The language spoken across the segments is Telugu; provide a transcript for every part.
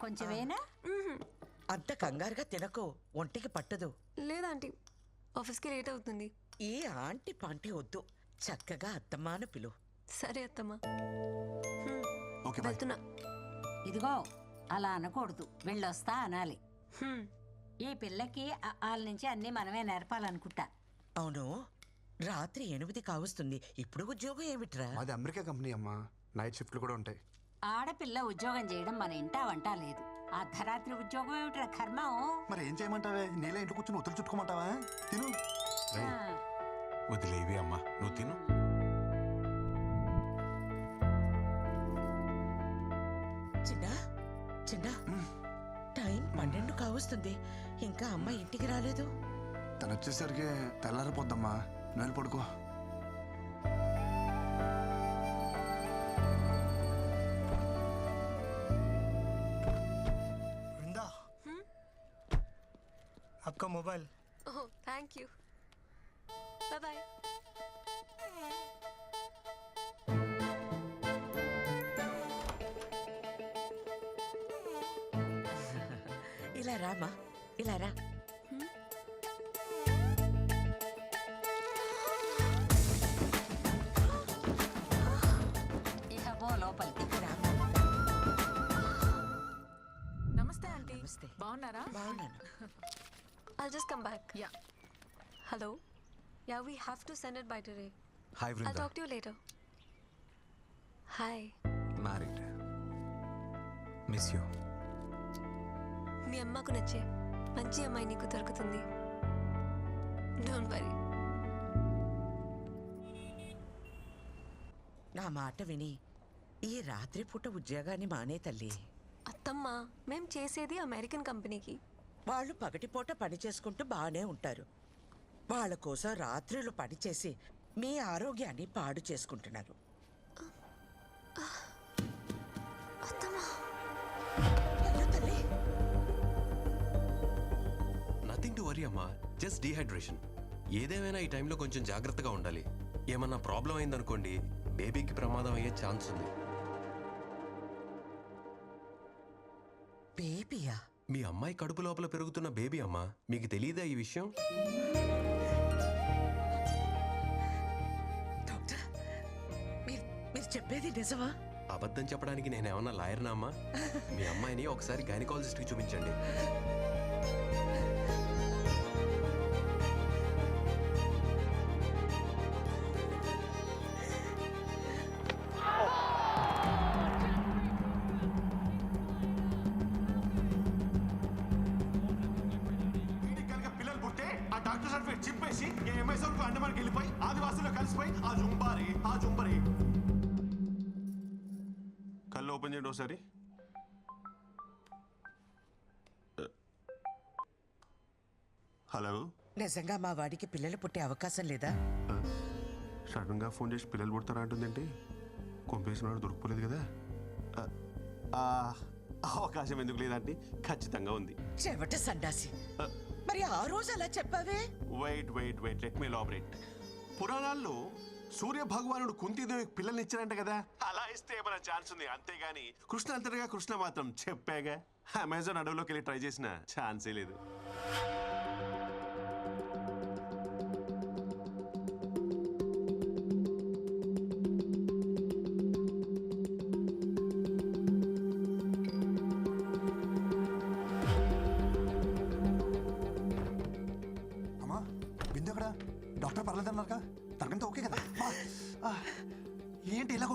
కొంచెమేనా? అంత కంగారుగా తినకు. ఒంటికి పట్టదు. లేదా ఆంటీ. ఆఫీస్కి లేట్ అవుతుంది. ఈ ఆంటీ పాంటీ వద్దు. చక్కగా అత్తమ్మాను పిలు. సరే అత్తమ్మా. Okay bye. వెళ్తున్నా. ఇదిగో అలా అనకూడదు. వెళ్ళొస్తా అనాలి. హ్మ్. ఈ పిల్లకి వాళ్ళ నుంచి అన్నీ మనమే నేర్పాలనుకుంటా. అవును. రాత్రి ఎనిమిది కావస్తుంది. ఇప్పుడు ఉద్యోగం ఏమిట్రా? మాది అమెరికా కంపెనీ అమ్మా. నైట్ షిఫ్ట్లు కూడా ఉంటాయి. ఆడపిల్ల ఉద్యోగం చేయడం మన ఇంటా వంట లేదు. అర్ధరాత్రి ఉద్యోగం ఏమిట్రా కర్మం? మరి ఏం చేయమంటావే? నీళ్ళ ఇంట్లో కూర్చొని ఉతులు చుట్టుకోమంటావా? తిను. వదిలేవి అమ్మా. నువ్వు తిను. చిన్న చిన్న. టైం పన్నెండు కావస్తుంది. ఇంకా అమ్మ ఇంటికి రాలేదు. తను వచ్చేసరికి తెల్లారిపోద్దమ్మా. నువ్వు వెళ్ళి పడుకో. ఒక్క మొబైల్. Thank you. బాయ్ ఇలా రామా ఇలా రా. లోపలికి. నమస్తే ఆంటీ. నమస్తే. బాగున్నారా? బాగున్నాను. I'll just come back. Yeah. Hello? Yeah, we have to send it by today. Hi I'll Vrinda talk to you later. Hi. Married miss you మీ అమ్మకు నచ్చే మంచి అమ్మాయి నీకు దొరుకుతుంది డోంట్ వరీ నా మాట విని ఈ రాత్రి పూట ఉద్యోగాన్ని మానే తల్లి అత్తమ్మ మేం చేసేది అమెరికన్ కంపెనీకి వాళ్ళు పగటిపూట పని చేసుకుంటూ బాగానే ఉంటారు. వాళ్ళ కోసం రాత్రులు పనిచేసి మీ ఆరోగ్యాన్ని పాడు చేసుకుంటున్నారు. నథింగ్ టు వరీ అమ్మా. జస్ట్ డీహైడ్రేషన్ ఏదేమైనా ఈ టైంలో కొంచెం జాగ్రత్తగా ఉండాలి. ఏమన్నా ప్రాబ్లం అయిందనుకోండి బేబీకి ప్రమాదం అయ్యే ఛాన్స్ ఉంది. మీ అమ్మాయి కడుపు లోపల పెరుగుతున్న బేబీ అమ్మా మీకు తెలియదా ఈ విషయం? డాక్టర్ మీరు మీరు చెప్పేది నిజమా? అబద్ధం చెప్పడానికి నేనేమన్నా లాయర్నా అమ్మా? మీ అమ్మాయిని ఒకసారి గైనకాలజిస్ట్కి చూపించండి. సర్టిఫికేట్ చింపేసి ఈ అమెజాన్కు అండమానికి వెళ్ళిపోయి ఆదివాసుల్లో కలిసిపోయి ఆ జుంబారి ఆ జుంబరి. కళ్ళు ఓపెన్ చేయండి ఒకసారి. హలో. నిజంగా మా వాడికి పిల్లలు పుట్టే అవకాశం లేదా? సడన్గా ఫోన్ చేసి పిల్లలు పుడతారా అంటుందేంటి? కొంపేసినాడు దొరికిపోలేదు కదా. అవకాశం ఎందుకు లేదంటే ఖచ్చితంగా ఉంది. చెవట సండాసి మరి ఆ రోజు అలా చెప్పావే? Wait wait wait let me elaborate పురాణాల్లో సూర్య భగవానుడు కుంతిదేవికి పిల్లల్ని ఇచ్చారంట కదా? అలా ఇస్తే ఏమైనా ఛాన్స్ ఉంది? అంతేగాని కృష్ణ అంతటగా కృష్ణ మాత్రం చెప్పాగా? అమెజాన్ అడవిలోకి వెళ్ళి ట్రై చేసిన ఛాన్సే లేదు.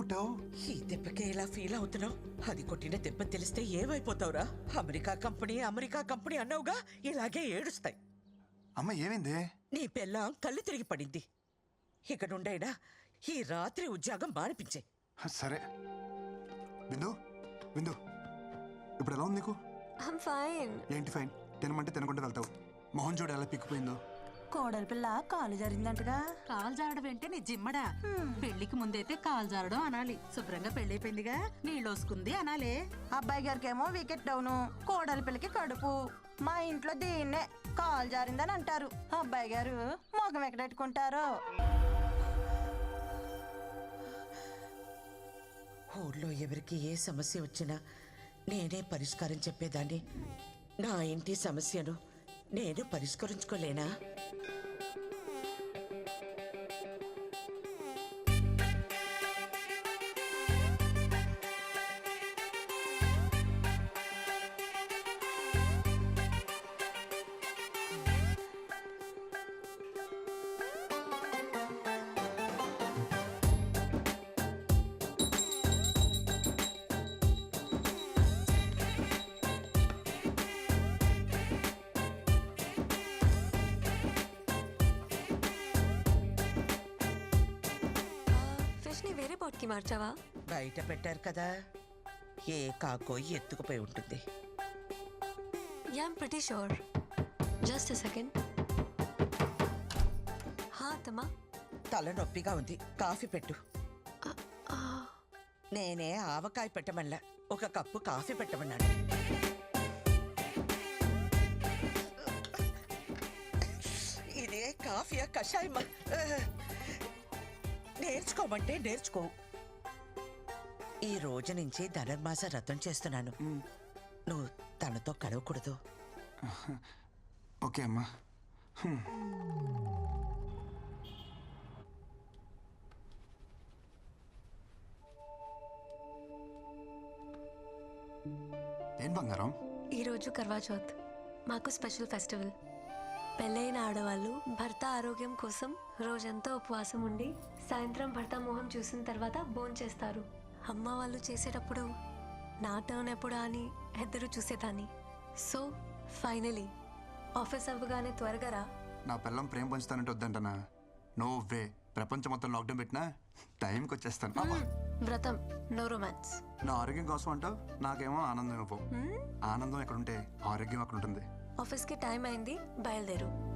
కొట్టావు? ఈ దెబ్బకే ఇలా ఫీల్ అవుతున్నావు? అది కొట్టిన దెబ్బ తెలిస్తే ఏమైపోతావురా? అమెరికా కంపెనీ అమెరికా కంపెనీ అన్నావుగా? ఇలాగే ఏడుస్తాయి. అమ్మ ఏమైంది? నీ పెళ్ళాం కళ్ళు తిరిగి పడింది. ఇక నుండైనా ఈ రాత్రి ఉద్యోగం మానిపించే. సరే. బిందు బిందు. ఇప్పుడు ఎలా ఉంది నీకు? ఐమ్ ఫైన్ ఏంటి ఫైన్ తినమంటే తినకుండా వెళ్తావు. మొహం చూడు ఎలా పిక్కిపోయిందో. కోడలి పిల్ల కాలు జరిగిందంటగా కాలు జారడం అంటే నీ జిమ్మడా? పెళ్ళికి ముందైతే కాలు జారడం అనాలి. శుభ్రంగా పెళ్ళైపోయిందిగా. నీళ్ళోసుకుంది అనాలే. అబ్బాయి గారికి ఏమో వికెట్ డౌన్. కోడలి పిల్లకి కడుపు. మా ఇంట్లో దీన్నే కాలు జారిందని అంటారు. అబ్బాయి గారు మొగం ఎక్కడెట్టుకుంటారో ఊళ్ళో ఎవరికి ఏ సమస్య వచ్చినా నేనే పరిష్కారం చెప్పేదాన్ని. నా ఇంటి సమస్యను నేను పరిష్కరించుకోలేనా? వేరే పాట్కి మార్చావా? బయట పెట్టారు కదా. ఏ కాకో ఎత్తుకుపోయి ఉంటుంది. Yeah I'm pretty sure just second హా తమ్మా తలనొప్పిగా ఉంది. కాఫీ పెట్టు. నేనే ఆవకాయ పెట్టమల్లా ఒక కప్పు కాఫీ పెట్టమన్నాను ఇదే కాఫీయా కషాయమా? నేర్చుకోమంటే నేర్చుకో. ఈ రోజు నుంచి ధనుర్మాస రథం చేస్తున్నాను. నువ్వు తనతో కలవకూడదు. ఓకే అమ్మా. ఏం బంగారం? ఈరోజు కర్వా చౌత్ మాకు స్పెషల్ ఫెస్టివల్. పెళ్ళైన ఆడవాళ్ళు భర్త ఆరోగ్యం కోసం రోజంతా ఉపవాసం ఉండి సాయంత్రం భర్త మొహం చూసిన తర్వాత భోజనం చేస్తారు. అమ్మ వాళ్ళు చేసేటప్పుడు నా టర్న్ ఎప్పుడా అని ఎద్దరు చూసేదాన్ని. సో ఫైనలీ ఆఫీస్ అవ్వగానే త్వరగా రా. నా పిల్లం ప్రేమ పంచుతానంటే వద్దంటనా? No way. ప్రపంచం మొత్తం లాక్డౌన్ పెట్టినా టైంకి వచ్చేస్తాను. అబ్బా. వ్రతం నో రొమాన్స్ నా ఆరోగ్యం కోసం అంటావు? నాకేమో ఆనందం ఇవ్వవు ఆనందం ఎక్కడ ఉంటే ఆరోగ్యం అక్కడ ఉంటుంది ఆఫీస్కి టైం అయింది బయలుదేరు.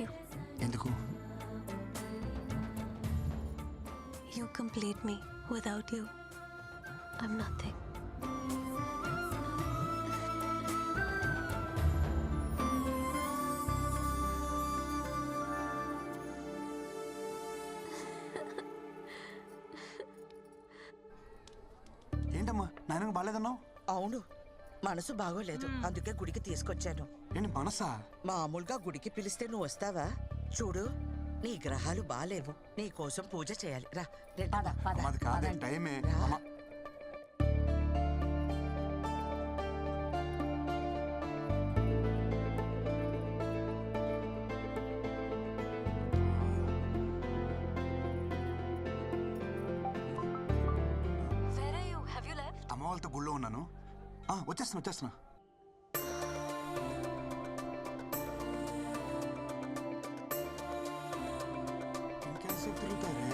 యూ ఎందుకు You complete me. Without you, I'm nothing. ఏంటమ్మా నాయనకు బాగాలేదన్నావు అవును మనసు బాగోలేదు అందుకే గుడికి తీసుకొచ్చాను ఏంటి మనసా మామూలుగా గుడికి పిలిస్తే నువ్వు వస్తావా చూడు నీ గ్రహాలు బాలేవు నీ కోసం పూజ చేయాలి రా రండి. పద పద మాది కాదే పదండి. టైమే రా. అమ్మా Where are you? Have you left? అమ్మ వాళ్ళతో గుళ్ళో ఉన్నాను వచ్చేస్తున్నా వచ్చేస్తున్నా. ఇంకేసేపు తిరుగుతారే?